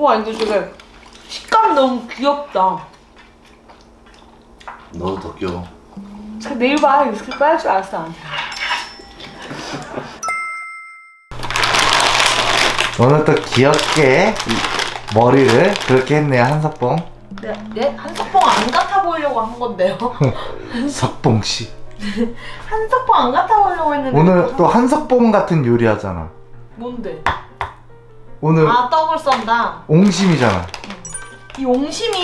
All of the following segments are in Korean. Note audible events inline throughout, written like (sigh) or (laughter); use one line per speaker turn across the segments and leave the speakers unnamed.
우와 이거 되게 식감 너무 귀엽다.
너도 더 귀여워.
그 내일 봐 이렇게 빨줄 알았어 나한테.
오늘 또 귀엽게 이 머리를 그렇게 했네요 한석봉.
네, 네? 한석봉 안 같아 보이려고 한 건데요. (laughs)
석봉 씨.
한석봉 안 같아 보이려고 했는데
오늘 또 한석봉 같은 요리 하잖아.
뭔데?
오늘
아 떡을 썬다.
옹심이잖아.
이 옹심이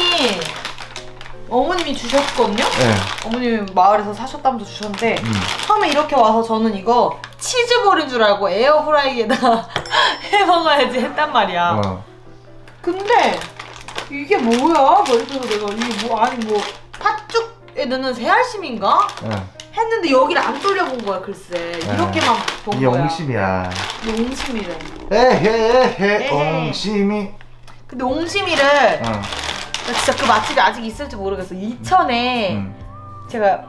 어머님이 주셨거든요.
예.
어머님 마을에서 사셨다면서 주셨는데
음.
처음에 이렇게 와서 저는 이거 치즈볼인 줄 알고 에어프라이기에다 (laughs) 해 먹어야지 했단 말이야.
어.
근데 이게 뭐야? 그래서 내가 이게 뭐 아니 뭐 팥죽에 넣는 새알심인가?
예.
했는데 여기를 안 돌려본 거야 글쎄 이렇게만 본
이게
거야.
옹심이야.
옹심이래.
에헤헤
에헤.
옹심이.
근데 옹심이를
어.
나 진짜 그 맛집이 아직 있을지 모르겠어. 이천에
음.
제가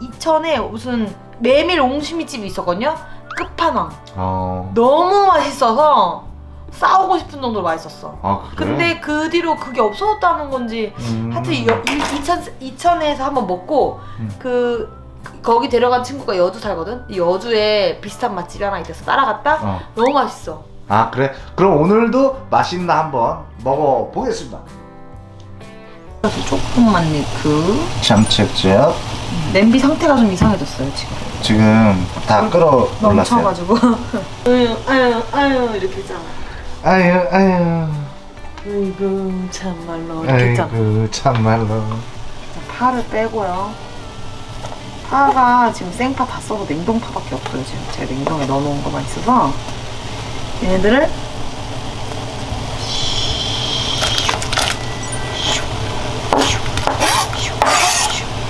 이천에 무슨 메밀 옹심이 집이 있었거든요. 끝판왕.
어.
너무 맛있어서 싸우고 싶은 정도로 맛있었어.
아 그래?
근데 그 뒤로 그게 없어졌다는 건지
음.
하여튼 여, 이- 이천 이천에서 한번 먹고
음.
그, 그 거기 데려간 친구가 여주 살거든. 이 여주에 비슷한 맛집이 하나 있어서 따라갔다.
어.
너무 맛있어.
아 그래? 그럼 오늘도 맛있나 한번 먹어보겠습니다.
조금만 넣고
참치액젓
냄비 상태가 좀 이상해졌어요 지금.
지금 다 끓어 올랐어요.
넘쳐가지고 (laughs) 아유 아유 아유 이렇게 했잖아.
아유 아유
아이고 참말로 이렇게 했잖아.
아이고 참말로.
파를 빼고요. 파가 지금 생파 다 써서 냉동파밖에 없어요 지금 제가 냉동에 넣어놓은 것만 있어서 얘네들을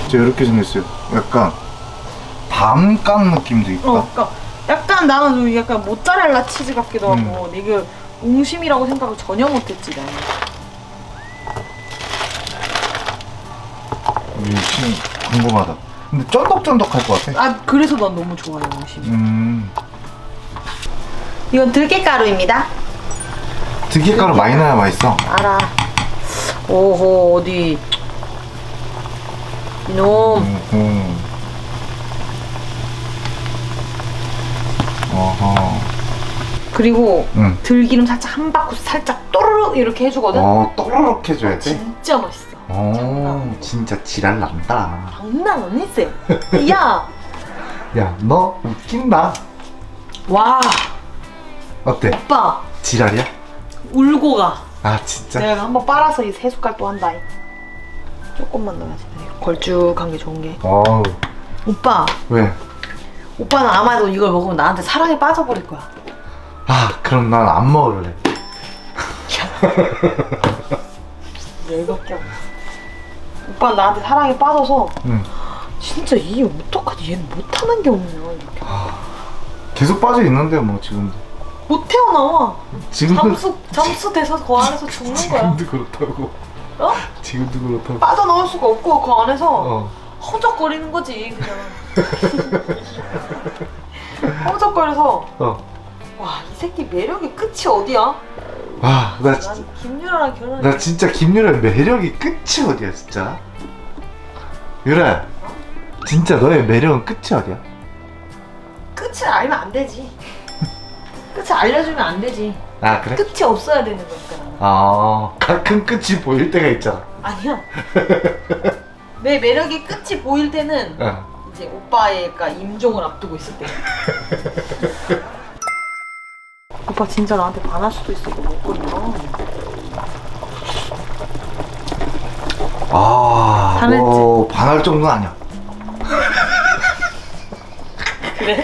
저 이렇게 생겼어요. 약간 밤감 느낌도 있다.
어, 그러니까 약간 나는 좀 약간 모짜렐라 치즈 같기도
음.
하고 근데 이게 옹심이라고 생각을 전혀 못했지 나는.
이게 참 궁금하다. 근데 쫀득쫀득할 것 같아.
아 그래서 난 너무 좋아해 옹심.
음.
이건 들깨가루입니다.
들깨가루 많이 넣어야 맛있어.
알아. 오호 어디 이놈
음, 음. 어허.
그리고
응.
들기름 살짝 한 바퀴 살짝 또르륵 이렇게 해주거든.
어, 또르륵 해줘야 돼?
진짜 맛있어.
어, 진짜 지랄 난다.
장난 아니지? 야, (laughs)
야, 너 웃긴다.
와,
어때?
오빠
지랄이야?
울고 가.
아, 진짜?
내가 한번 빨아서 이 세 숟갈 또 한다. 조금만 넣어야지. 걸쭉한 게 좋은 게.
어우,
오빠,
왜?
오빠는 아마도 이걸 먹으면 나한테 사랑에 빠져버릴 거야.
아, 그럼 난 안 먹을래. (laughs)
열받게 하고. 오빠 는 나한테 사랑에 빠져서
응.
진짜 이 어떡하지? 얘는 못하는 게 없냐 이렇게.
계속 빠져 있는데, 뭐, 지금도.
못 태어나와.
지금도.
잠수 잠수 돼서 그 안에서 죽는 거야.
지금도 그렇다고.
어?
지금도 그렇다고.
빠져나올 수가 없고 그 안에서
어.
허적거리는 거지 그냥. (laughs) 허적거려서
어.
와 이 새끼 매력의 끝이 어디야?
와, 나 진짜.
난 김유라랑 결혼.
나 진짜 김유라 매력이 끝이 어디야 진짜 유라 진짜 너의 매력은 끝이 어디야?
끝을 알면 안 되지. 끝을 알려주면 안 되지.
아 그래?
끝이 없어야 되는 거니까 나는.
아 가끔 끝이 보일 때가 있잖아
아니야. 내 매력의 끝이 보일 때는
어.
이제 오빠의 그러니까 임종을 앞두고 있을 때. (laughs) 오빠 진짜 나한테 반할 수도 있어 이거 먹거든요.
아,
반했지?
뭐 반할 정도는 아니야 (laughs)
그래?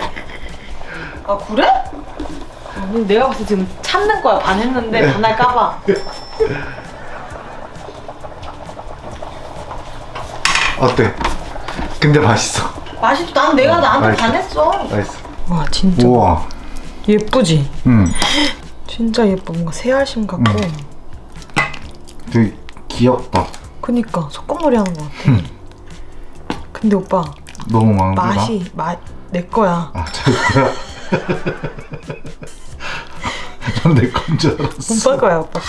아 그래? 아니, 내가 봤을 때 지금 참는 거야 반했는데 반할까봐. (laughs)
어때? 근데 맛있어
맛있어. 난 내가 나한테
맛있어.
반했어.
맛있어
와 진짜
우와
예쁘지?
응
진짜 예뻐. 뭔가 새알심 같고.
음. 되게 귀엽다
그니까 소꿉놀이 하는 것 같아. 근데 오빠
너무 많은데
맛이 맛내 거야.
아 저기 뭐야 난내 건 줄 알았어
오빠 거야 오빠 거.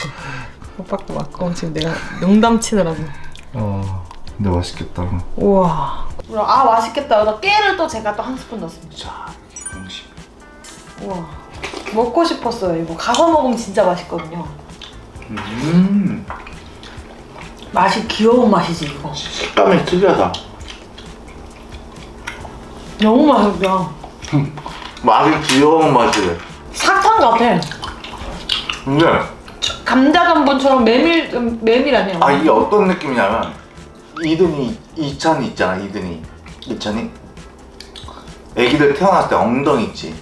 오빠도 맞고 지금 내가 농담 치느라고.
어 근데 맛있겠다
우와. 아 맛있겠다. 여기다 깨를 또 제가 또 한 스푼 넣었습니다.
자
우와. 먹고 싶었어요. 이거 가서 먹으면 진짜 맛있거든요.
음
맛이 귀여운 맛이지 이거.
식감이 특이하다
너무 맛있다. (laughs)
맛이 귀여운 맛이래
사탕 같아.
근데
감자 전분처럼 메밀 음, 메밀 아니야?
아 이게 어떤 느낌이냐면 이든이 이찬이 있잖아 이든이 이찬이 애기들 태어났을 때 엉덩이 있지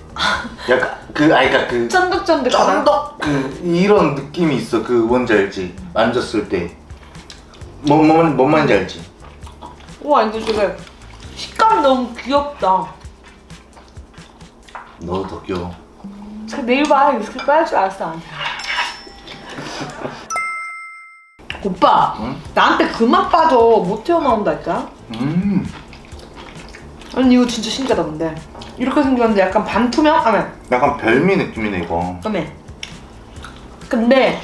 약간 그 아니 그니까 그
쫀득쫀득하다.
쫀득 그 이런 느낌이 있어 그 뭔지 알지 만졌을 때뭔 뭔, 뭔 말인지 알지
우와 이거 되게 식감 너무 귀엽다.
너도 더 귀여워
그 내일 봐 이렇게 빠질 줄 알았어. (laughs) 오빠
응?
나한테 그만 빠져 못 튀어나온다니까.
음
아니 이거 진짜 신기하다 근데 이렇게 생겼는데 약간 반투명? 아니
약간 별미 느낌이네 이거.
그다음에 근데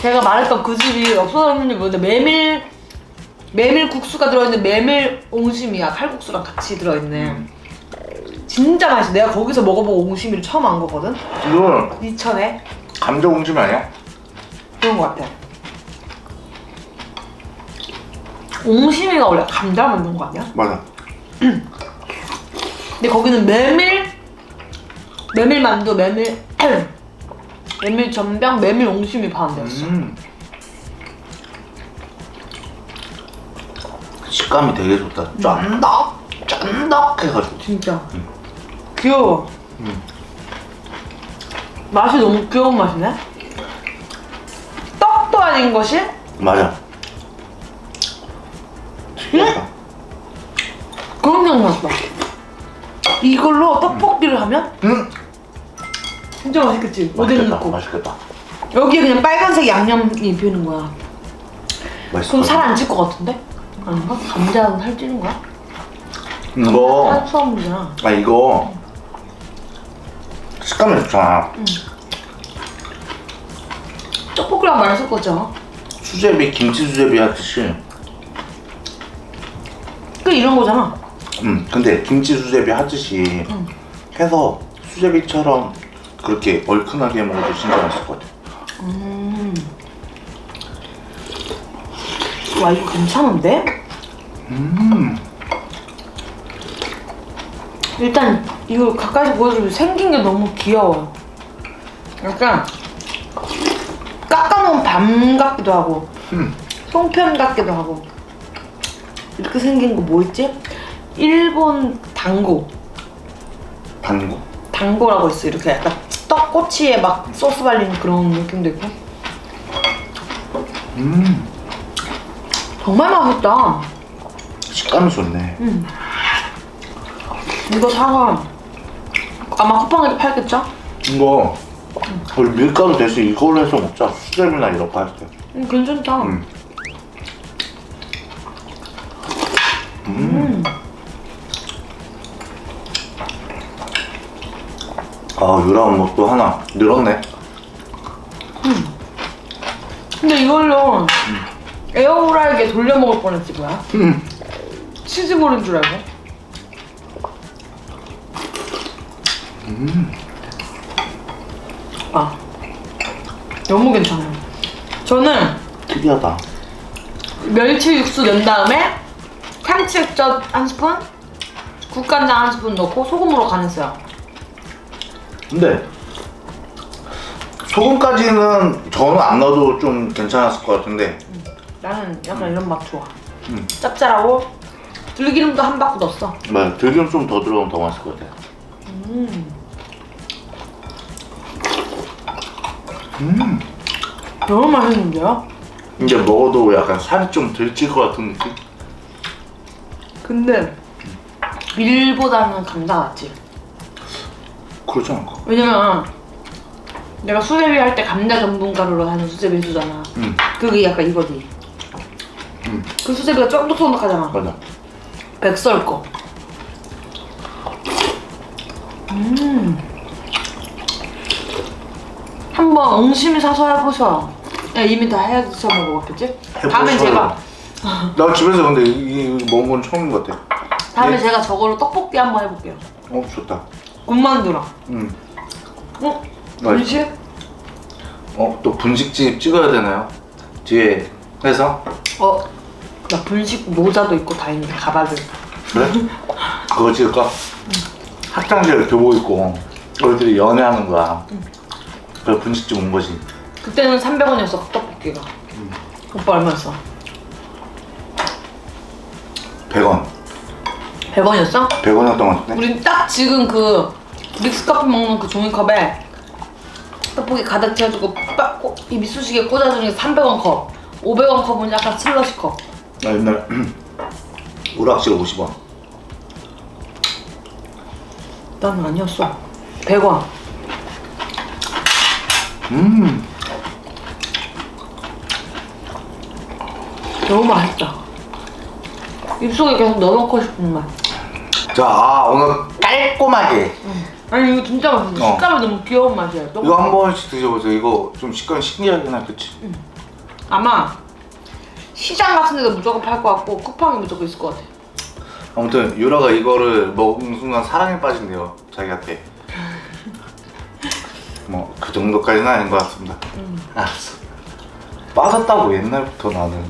제가 말했던 그 집이 없어졌는지 모르는데 메밀 메밀 국수가 들어있는 메밀 옹심이야. 칼국수랑 같이 들어있네
음.
진짜 맛있어. 내가 거기서 먹어보고 옹심이를 처음 안 거거든?
이거
이천에.
감자 옹심이 아니야?
그런 거 같아. 옹심이가 원래 감자 먹는 거 아니야?
맞아 (clears throat)
근데 거기는 메밀 메밀 만두 메밀 메밀 전병 메밀 옹심이 파는데였어.
음. 식감이 되게 좋다. 쫀득 쫀득 해가지고
진짜. 귀여워.
음.
맛이 너무 귀여운 맛이네? 떡도 아닌 것이?
맞아. 특이하다
그런 생각 났다 이걸로 떡볶이를 하면?
음.
진짜 맛있겠지? 오뎅
맛있겠다
넣고.
맛있겠다.
여기에 그냥 빨간색 양념이 입히는 거야.
맛있을
그럼
것
살. 안 찔 것 같은데? 아닌가? 감자는 살 찌는 거야?
이거
탄수화물이잖아.
아 이거 식감이 좋잖아.
떡볶이랑 맛있을 거죠
수제비 김치 수제비 하듯이.
그 이런 거잖아
음 근데 김치 수제비 하듯이
응.
해서 수제비처럼 그렇게 얼큰하게 먹어도 진짜 맛있을 것 같아
음. 와 이거 괜찮은데?
음
일단 이거 가까이서 보여주면 생긴 게 너무 귀여워. 약간 깎아놓은 밤 같기도 하고
음.
송편 같기도 하고 이렇게 생긴 거 뭐 있지? 일본 당고
당고
당고라고 있어 이렇게 약간 떡꼬치에 막 소스 발린 그런 느낌도 있고
음
정말 맛있다.
식감이 좋네
음. 이거 사가 아마 쿠팡에도 팔겠죠?
이거 우리 밀가루 대신 이걸로 해서 먹자 수제비나 이런 거할 때.
음, 괜찮다.
음.
음.
아 유라운 것도 하나 늘었네
근데 이걸로 에어프라이기에 돌려 먹을 뻔했지 뭐야?
음.
치즈볼인 줄 알고. 아 너무 괜찮아요. 저는
특이하다
멸치 육수 넣은 다음에 참치액젓 한 스푼, 국간장 한 스푼 넣고 소금으로 간했어요.
근데 소금까지는 저는 안 넣어도 좀 괜찮았을 것 같은데
나는 약간 이런 맛 좋아.
음.
짭짤하고 들기름도 한 바퀴 넣었어.
맞아 들기름 좀 더 들어가면 더 맛있을 것 같아
음.
음
너무 맛있는데요?
이제 먹어도 약간 살이 좀 들칠 것 같은 느낌?
근데 밀보다는 감자 낫지.
그렇지 않고
왜냐면 내가 수제비 할 때 감자 전분 가루로 하는 수제비 해주잖아.
음
그게 약간 이거지.
음.
그 수제비가 쫀득쫀득하잖아.
맞아
백설 거. 음. 한번 옹심이 사서 해보셔. 야, 이미 다 해서?
해보셔요.
다음엔 제가 (laughs)
나 집에서 근데 이, 이 먹은 건 처음인 것 같아.
다음에
예?
제가 저걸로 떡볶이 한번 해볼게요.
어 좋다.
군만두랑.
음.
어?
맛있-
음식?
어 또 분식집 찍어야 되나요? 뒤에 해서
어? 나 분식 모자도 있고 다 있는데 가발을.
그래? 그거 찍을까? 학창 시절 교복 입고 우리들이 연애하는 거야. 그래 분식집 온 거지.
그때는 300원이었어 떡볶이가. 오빠 얼마였어?
100원.
100원이었어?
100원이었던 것 같은데?
우린 딱 지금 그 믹스커피 먹는 그 종이컵에 떡볶이 가득 채워주고 빡 꽂- 이 미수시개 꽂아주는 게 300원 컵 500원 컵은 약간 슬러시 컵
나 옛날에 (clears throat) 오락실 50원.
난 아니었어 100원
음.
너무 맛있다 입속에 계속 넣어놓고 싶은 맛
자, 아, 오늘 깔끔하게.
아니 이거 진짜 맛있어.
어.
식감이 너무 귀여운 맛이야. 너무
이거 한 번씩 드셔보세요. 이거 좀 식감이 신기하긴 하, 그치?
아마 시장 같은 데도 무조건 팔 것 같고 쿠팡에 무조건 있을 것 같아.
아무튼 유라가 이거를 먹은 순간 사랑에 빠진대요 자기한테 (laughs) 뭐 그 정도까지는 아닌 것 같습니다. 알았어. 빠졌다고 옛날부터 나는